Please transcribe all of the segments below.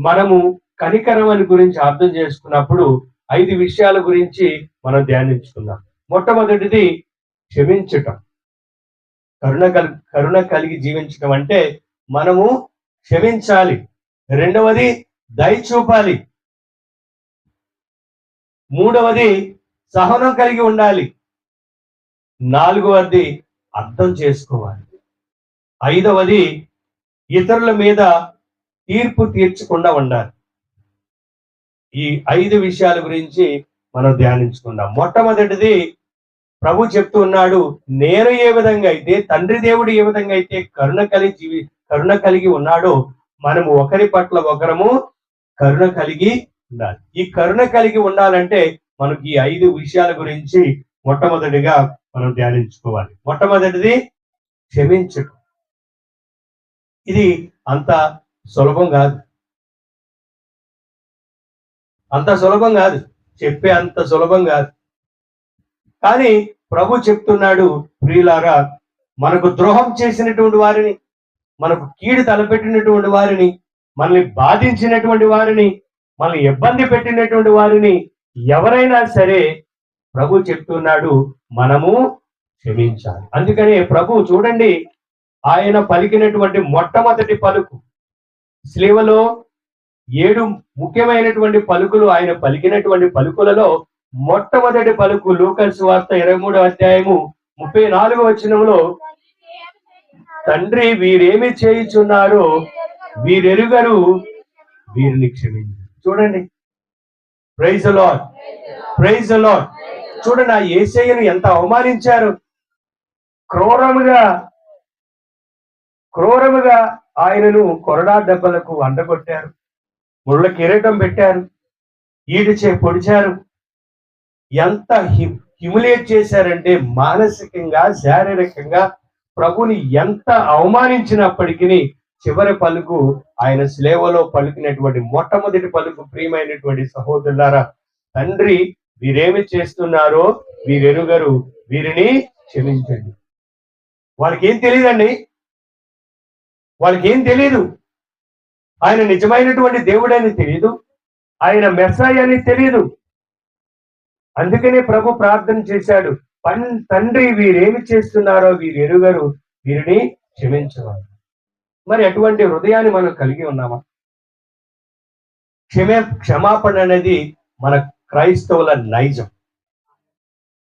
మనము కనికరం అని గురించి అర్థం చేసుకున్నప్పుడు ఐదు విషయాల గురించి మనం ధ్యానించుకుందాం. మొట్టమొదటిది క్షమించటం. కరుణ కలి కరుణ కలిగి జీవించడం అంటే మనము క్షమించాలి. రెండవది దయ చూపాలి. మూడవది సహనం కలిగి ఉండాలి. నాలుగవది అర్థం చేసుకోవాలి. ఐదవది ఇతరుల మీద తీర్పు తీర్చకుండా ఉండాలి. ఈ ఐదు విషయాల గురించి మనం ధ్యానించుకుందాం. మొట్టమొదటిది ప్రభు చెప్తూ ఉన్నాడు నేను ఏ విధంగా అయితే తండ్రి దేవుడు ఏ విధంగా అయితే కరుణ కలిగి జీవి కరుణ కలిగి ఉన్నాడో మనము ఒకరి పట్ల ఒకరము కరుణ కలిగి ఉండాలి. ఈ కరుణ కలిగి ఉండాలంటే మనకి ఈ ఐదు విషయాల గురించి మొట్టమొదటిగా మనం ధ్యానించుకోవాలి. మొట్టమొదటిది క్షమించడం ఇది అంత సులభం కాదు. అంత సులభం కాదు. చెప్పే అంత సులభం కాదు. కానీ ప్రభు చెప్తున్నాడు ప్రియులారా మనకు ద్రోహం చేసినటువంటి వారిని మనకు కీడు తలపెట్టినటువంటి వారిని మనల్ని బాధించినటువంటి వారిని మనల్ని ఇబ్బంది పెట్టినటువంటి వారిని ఎవరైనా సరే ప్రభు చెప్తున్నాడు మనము క్షమించాలి. అందుకనే ప్రభు చూడండి ఆయన పలికినటువంటి మొట్టమొదటి పలుకు స్లీవలో ఏడు ముఖ్యమైనటువంటి పలుకులు ఆయన పలికినటువంటి పలుకులలో మొట్టమొదటి పలుకు లూకల్స్ వార్త ఇరవై మూడో అధ్యాయము ముప్పై నాలుగో వచనంలో తండ్రి వీరేమి చేయుచున్నారో వీరెరుగరు వీరిని క్షమించు. చూడండి. ప్రైజ్ లాడ్ ప్రైజ్ లాడ్ చూడండి ఆ ఏసయ్యను ఎంత అవమానించారు. క్రూరముగా క్రూరముగా ఆయనను కొరడా దెబ్బలకు అండగొట్టారు ముళ్ళ కిరీటం పెట్టారు. ఈడిచే పొడిచారు. ఎంత హ్యూమిలేట్ చేశారంటే మానసికంగా శారీరకంగా ప్రభుని ఎంత అవమానించినప్పటికీ చివరి పలుకు ఆయన స్లేవలో పలికినటువంటి మొట్టమొదటి పలుకు ప్రియమైనటువంటి సహోదరులారా తండ్రి వీరేమి చేస్తున్నారో వీరెరుగరు వీరిని క్షమించండి. వాళ్ళకి ఏం తెలియదండి? వాళ్ళకి ఏం తెలియదు ఆయన నిజమైనటువంటి దేవుడని తెలియదు ఆయన మెస్సాయి అని తెలియదు అందుకనే ప్రభు ప్రార్థన చేశాడు. పన్ తండ్రి వీరేమి చేస్తున్నారో వీరు ఎరుగరు వీరిని క్షమించవారు. మరి అటువంటి హృదయాన్ని మనం కలిగి ఉన్నామా? క్షమే క్షమాపణ అనేది మన క్రైస్తవుల నైజం.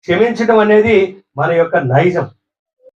క్షమించడం అనేది మన యొక్క నైజం.